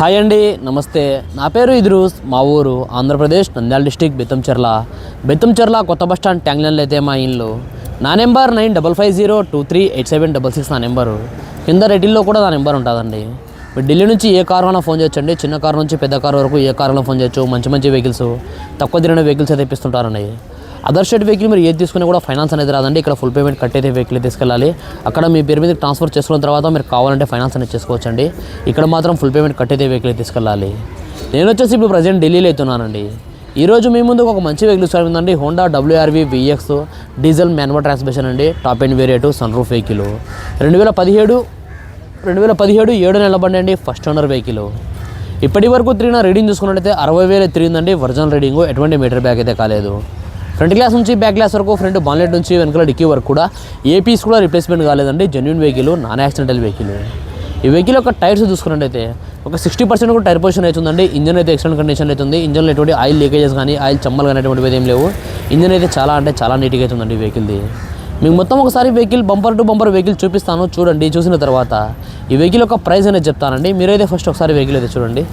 Hi అండి నమస్తే. నా పేరు ఇద్రూస్ మా ఊరు ఆంధ్రప్రదేశ్ నంద్యాల డిస్టిక్ బెత్తంచెర్ల. బెత్తంచెర్ల కొత్త బస్ స్టాండ్ ట్యాంక్ అయితే మా ఇల్లు. నా number nine double five zero two three eight seven double six నా నెంబరు. కింద రెటిల్లో కూడా నా నెంబర్ ఉంటుందండి. మీరు ఢిల్లీ నుంచి ఏ కార్ అయినా ఫోన్ చేయొచ్చండి. చిన్న కారు నుంచి పెద్ద కార్ వరకు ఏ కార్లో ఫోన్ చేయొచ్చు. మంచి మంచి వెహికల్స్ తక్కువ తిరిగిన వెహికల్స్ అయితే ఇప్పిస్తుంటారండి. అదర్ స్టేట్ వెహికల్ మీరు ఏది తీసుకున్నా కూడా ఫైనాన్స్ అనేది రాదండి. ఇక్కడ ఫుల్ పేమెంట్ కట్టేదే వెహికల్ తీసుకెళ్ళాలి. అక్కడ మీ పేరు మీద ట్రాన్స్ఫర్ చేసుకున్న తర్వాత మీరు కావాలంటే ఫైనాన్స్ అనేది చేసుకోవచ్చండి. ఇక్కడ మాత్రం ఫుల్ పేమెంట్ కట్టేదే వెహికల్ తీసుకెళ్ళాలి. నేను వచ్చేసి ఇప్పుడు ప్రజెంట్ ఢిల్లీలో అవుతున్నానండి ఈరోజు మీ ముందు ఒక మంచి వెహికల్ స్టార్ ఉందండి Honda WRV VX diesel manual transmission అండి. Top end variant sun roof vehicle రెండు వేల పదిహేడు రెండు వేల పదిహేడు ఏడు నెలల బండి అండి ఫస్ట్ ఓనర్ వెహికల్ ఇప్పటి వరకు తిరిగిన రీడింగ్ చూసుకున్నట్టయితే అరవై వేలు తిరిగిందండి. ఒరిజినల్ రీడింగ్ ఎటువంటి మీటర్ బ్యాగ్ అయితే కాలేదు. ఫ్రంట్ గ్లాస్ నుంచి బ్యాక్ గ్లాస్ వరకు ఫ్రంట్ బాన్లెట్ నుంచి వెనకాల డిక్కీ వరకు కూడా ఏ పీస్ కూడా రిప్లేస్మెంట్ కాలేదండి. Genuine vehicle non accidental vehicle ఈ వెహికల్ యొక్క టైర్స్ చూసుకున్నట్టయితే ఒక సిక్స్టీ పర్సెంట్ కూడా టైర్ పొజిషన్ అవుతుందండి. ఇంజన్ అయితే ఎక్సలెంట్ కండిషన్ అవుతుంది. ఇంజన్లో ఎటువంటి ఆయిల్ లీకేజెస్ కానీ ఆయిల్ చమ్మలు కానీ అటువంటివి ఏం లేవు. ఇంజన్ అయితే చాలా అంటే చాలా నీట్గా అవుతుందండి ఈ వెహికల్ది మీకు మొత్తం ఒకసారి vehicle bumper to bumper vehicle చూపిస్తాను. చూడండి చూసిన తర్వాత ఈ వెహికల్ యొక్క ప్రైస్ అనేది చెప్తానండి. మీరైతే ఫస్ట్ ఒకసారి వెహికల్ అయితే చూడండి.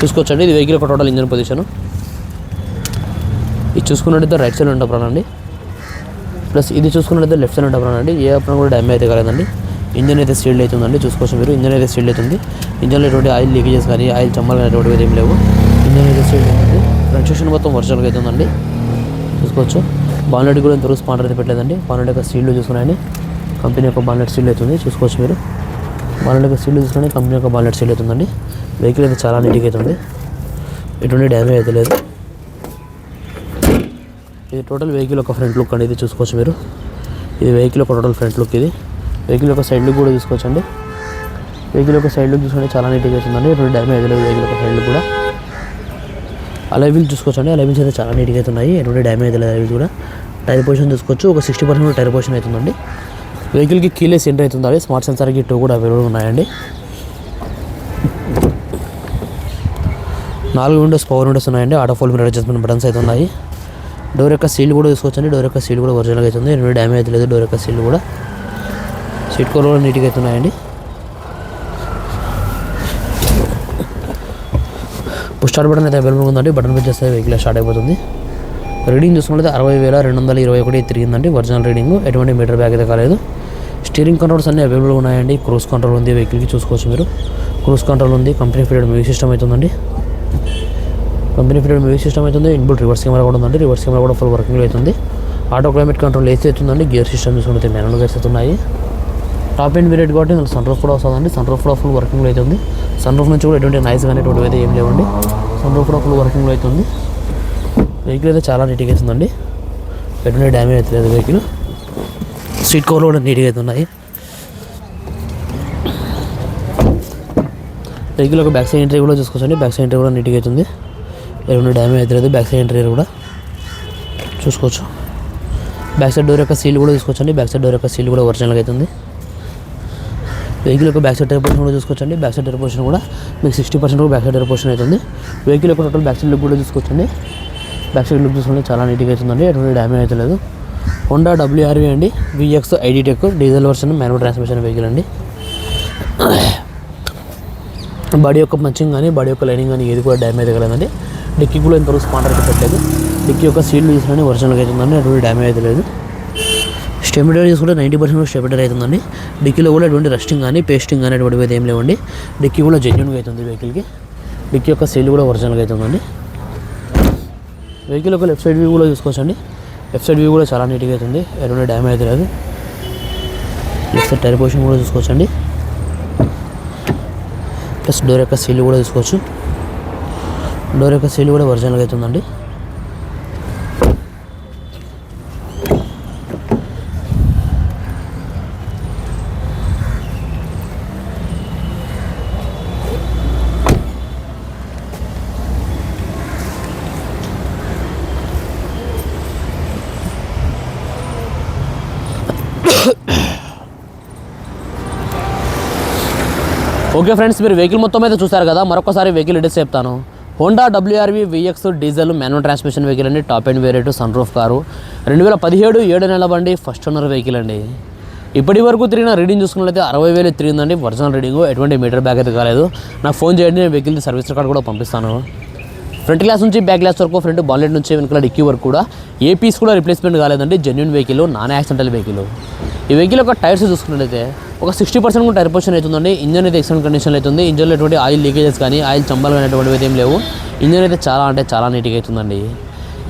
చూసుకోవచ్చండి. ఇది వెహికల్ యొక్క టోటల్ ఇంజన్ పొజిషన్. ఇది చూసుకున్నట్టయితే రైట్ సైడ్ ఉంటానండి ప్లస్ ఇది చూసుకున్నట్టయితే లెఫ్ట్ సైడ్ ఉంటానండి ఏ అప్పుడు కూడా డ్యామేజ్ అయితే కాలేదండి. ఇంజన్ అయితే స్టీల్ అవుతుందండి. చూసుకోవచ్చు మీరు. ఇంజన్ అయితే స్టీల్ అవుతుంది. ఇంజన్లో ఎటువంటి ఆయిల్ లీకేజెస్ కానీ ఆయిల్ చమ్మలు కానీ ఎటువంటివి ఏం లేవు. ఇంజన్ అయితే స్టీల్ అవుతుంది. ఫ్రంట్ సెక్షన్ మొత్తం ఒరిజినల్గా అవుతుందండి. చూసుకోవచ్చు. బాన్లెట్ కూడా ఇంతవరకు స్పాండర్ అయితే పెట్టలేదండి. బాన్లెట్ యొక్క స్టీల్ చూసుకున్నాయని కంపెనీ యొక్క బాన్లెట్ స్టీల్ అవుతుంది. చూసుకోవచ్చు మీరు. బాన్లెట్ యొక్క స్టీల్ చూసుకుని కంపెనీ యొక్క బాన్లెట్ స్టీల్ అవుతుందండి. వెహికల్ అయితే చాలా నీట్గా అవుతుంది ఎటువంటి డ్యామేజ్ అయితే లేదు. ఇది టోటల్ వెహికల్ ఒక ఫ్రంట్ లుక్ అండి ఇది చూసుకోవచ్చు మీరు. ఇది వెహికల్ ఒక టోటల్ ఫ్రంట్ లుక్ ఇది. వెహికల్ ఒక సైడ్ లుక్ కూడా తీసుకోవచ్చండి. అండి వెహికల్ యొక్క సైడ్ లుక్ చూసుకుంటే చాలా నీట్గా అవుతుందండి ఎటువంటి డ్యామేజ్ లేదు వెహికల్ యొక్క సైడ్ లుక్ కూడా. అలైవిల్ చూసుకోవచ్చండి. అలైవిల్స్ అయితే చాలా నీట్గా అవుతున్నాయి ఎటువంటి డ్యామేజ్ లేదు అలైవిల్స్ కూడా. టైర్ పొజిషన్ చూసుకోవచ్చు. ఒక సిక్స్టీ పర్సెంట్ టైర్ పొజిషన్ అవుతుందండి వెహికల్కి కీలెస్ ఎంటర్ అవుతుంది స్మార్ట్ సెన్సార్కి టూ కూడా అవైలబుల్ ఉన్నాయండి. నాలుగు విండోస్ పవర్ విండోస్ ఉన్నాయండి. ఆటో ఫోల్ మీరు అడ్జస్ట్మెంట్ బటన్స్ అయితే ఉన్నాయి. డోర్ యొక్క సీల్ కూడా చూసుకోవచ్చండి. డోర్ యొక్క సీల్ కూడా ఒరిజినల్గా అవుతుంది ఎటువంటి డ్యామేజ్ లేదు. డోర్ యొక్క సీల్ కూడా సీట్ కవర్ కూడా నీట్గా అయితే ఉన్నాయండి. పుష్ స్టార్ట్ బటన్ అయితే అవైలబుల్ ఉందండి. బటన్ ప్రెస్ చేస్తే వెహికల్ స్టార్ట్ అయిపోతుంది. రీడింగ్ చూసుకుంటే అరవై వేల రెండు వందల ఇరవై ఒకటి తిరిగిందండి. ఒరిజినల్ రీడింగ్ ఎటువంటి మీటర్ బ్యాగ్ అయితే కాలేదు. స్టీరింగ్ కంట్రోల్స్ అన్నీ అవైలబుల్ ఉన్నాయండి. క్రూజ్ కంట్రోల్ ఉంది. వెహికల్కి చూసుకోవచ్చు మీరు. క్రూజ్ కంట్రోల్ ఉంది. కంపెనీ ఫీడ్ మ్యూజిక్ సిస్టమ్ అవుతుందండి కంపెనీ ఫిటెడ్ మ్యూజిక్ సిస్టమ్ అవుతుంది ఇన్బుల్ రివర్స్ కెమెరా కూడా ఉందండి. రివర్స్ కెమెరా కూడా ఫుల్ వర్కింగ్ అవుతుంది. ఆటో క్లైమేట్ కంట్రోల్ ఏసీ అవుతుందండి. గేర్ సిస్టమ్ తీసుకుంటే మెనల్ గేర్స్ అవుతున్నాయి. టాప్ ఎండ్ వేరియట్ కాబట్టి ఇందులో సన్ రూఫ్ కూడా వస్తుందండి. సన్ రూఫ్ కూడా ఫుల్ వర్కింగ్లో అవుతుంది. సన్ రూఫ్ నుంచి కూడా ఎటువంటి నైస్ కానీ ఎటువంటి అయితే ఏం లేవండి. సన్ రూఫ్ కూడా ఫుల్ వర్కింగ్లో అవుతుంది. వెహికల్ అయితే చాలా నీట్గా అవుతుందండి. ఎటువంటి డ్యామేజ్ అవుతుంది వెహికల్ సీట్ కవర్ కూడా నీట్గా అవుతున్నాయి. రెగ్యులర్ వెహికల్ ఒక బ్యాక్ సైడ్ ఎంట్రీ కూడా చూసుకోవచ్చండి బ్యాక్ సైడ్ ఎంట్రీ కూడా నీట్గా అవుతుంది. ఎటువంటి డ్యామేజ్ అవుతుంది లేదు బ్యాక్ సైడ్ ఎంట్రీ కూడా చూసుకోవచ్చు. బ్యాక్ సైడ్ డోర్ యొక్క సీల్ కూడా చూసుకోవచ్చండి బ్యాక్ సైడ్ డోర్ యొక్క సీల్ కూడా ఒరిజినల్గా అవుతుంది. వెహికల్ యొక్క బ్యాక్ సైడ్ టైర్ పోర్షన్ కూడా చూసుకోవచ్చండి బ్యాక్ సైడ్ టైర్ పోర్షన్ కూడా మీకు sixty percent back side tyre portion అవుతుంది. వెహికల్ యొక్క టోటల్ బ్యాక్ సైడ్ లుక్ కూడా చూసుకోవచ్చండి బ్యాక్ సైడ్ లుక్ చూసుకుంటే చాలా నీట్గా అవుతుందండి. ఎటువంటి డ్యామేజ్ అవుతలేదు లేదు హోండా డబ్ల్యూఆర్వి అండి. VX ID tech diesel version manual transmission vehicle అండి. బాడీ యొక్క మంచింగ్ కానీ బాడీ యొక్క లైనింగ్ కానీ ఏది కూడా డ్యామేజ్ కలదండి డిక్కీ కూడా ఇంతవరకు స్పాండర్ అయితే పెట్టలేదు. డిక్కీ యొక్క సీల్ తీసుకుని ఒరిజినల్గా అవుతుందండి ఎటువంటి డ్యామేజ్ అయితే లేదు. స్టెబిలైజర్ తీసుకుంటే నైంటీ పర్సెంట్ స్టెబిలైజర్ అవుతుందండి డిక్కీలో కూడా ఎటువంటి రస్టింగ్ కానీ పేస్టింగ్ కానీ అటువంటివి ఏం లేవండి. డిక్కీ కూడా జెన్యున్గా అవుతుంది వెహికల్కి డిక్కీ యొక్క సీల్ కూడా ఒరిజినల్గా అవుతుందండి. వెహికల్ యొక్క లెఫ్ట్ సైడ్ వ్యూ కూడా చూసుకోవచ్చండి. లెఫ్ట్ సైడ్ వ్యూ కూడా చాలా నీట్గా అవుతుంది. ఎటువంటి డ్యామేజ్ అయితే లేదు. లెఫ్ట్ సైడ్ టైర్ పొజిషన్ కూడా చూసుకోవచ్చండి. ప్లస్ డోర్ యొక్క సీల్ కూడా తీసుకోవచ్చు. డోర్ యొక్క సీల్ కూడా ఒరిజినల్గా అవుతుందండి ఓకే ఫ్రెండ్స్ మీరు వెహికల్ మొత్తం అయితే చూసారు కదా మరొకసారి వెహికల్ డీటెయిల్స్ చెప్తాను. Honda WRV VX diesel manual transmission vehicle అండి top end variant sun roof car. రెండు వేల పదిహేడు ఏడు నెలల బండి ఫస్ట్ ఓనర్ వెహికల్ అండి. ఇప్పటి వరకు తిరిగిన రీడింగ్ చూసుకున్నట్లయితే అరవై వేలు తిరిగిందండి ఒరిజినల్ రీడింగ్. ఎటువంటి మీటర్ బ్యాక్ అయితే కాలేదు. నాకు ఫోన్ చేయండి నేను వెహికల్ సర్వీస్ రికార్డ్ కూడా పంపిస్తాను. ఫ్రంట్ గ్లాస్ నుంచి బ్యాక్ గ్లాస్ వరకు ఫ్రంట్ బాన్లెట్ నుంచి వెనుకల డిక్కీ వరకు కూడా ఏ పీస్ కూడా రిప్లేస్మెంట్ కాలేదండి. Genuine vehicle non accidental vehicle ఈ వెహికల్ యొక్క టైర్స్ చూసుకున్నట్లయితే ఒక సిక్స్టీ పర్సెంట్ కూడా టైర్ పొజిషన్ అవుతుందండి. ఇంజన్ అయితే ఎక్సలెంట్ కండిషన్ అవుతుంది. ఇంజన్లో ఎటువంటి ఆయిల్ లీకేజెస్ కానీ ఆయిల్ చంబాలు కానీ ఎటువంటివి అయితే ఏం లేవు. ఇంజన్ అయితే చాలా అంటే చాలా నీట్గా అవుతుందండి.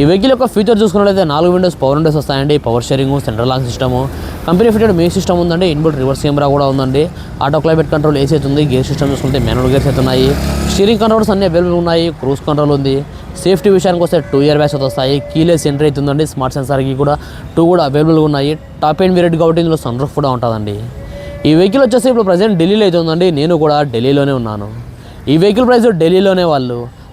ఈ వెహికల్ యొక్క ఫీచర్ చూసుకున్నట్లయితే నాలుగు విండోస్ పవర్ విండోస్ వస్తాయండి. Power steering central lock system company fitted music system ఉందండి. ఇన్బుల్ రివర్స్ కెమెరా కూడా ఉందండి. ఆటో క్లైమేట్ కంట్రోల్ ఏసీ అవుతుంది గేర్ సిస్టమ్ చూసుకుంటే మాన్యువల్ గేర్స్ అయితే ఉన్నాయి. స్టీరింగ్ కంట్రోల్స్ అన్ని అవైలబుల్ ఉన్నాయి. క్రూజ్ కంట్రోల్ ఉంది. సేఫ్టీ విషయానికి వస్తే టూ ఇయర్ బ్యాగ్స్ వస్తాయి. కీలెస్ ఎంట్రీ అవుతుందండి స్మార్ట్ సెన్సార్కి కూడా టూ కూడా అవైలబుల్గా ఉన్నాయి. టాప్ అండ్ వేరియట్ కాబట్టి ఇందులో సన్ రూఫ్ కూడా ఉంటుందండి. ఈ వెహికల్ వచ్చేసి ఇప్పుడు ప్రజెంట్ ఢిల్లీలో అయితే ఉందండి. నేను కూడా ఢిల్లీలోనే ఉన్నాను. ఈ వెహికల్ ప్రైస్ ఢిల్లీలోనే వాళ్ళు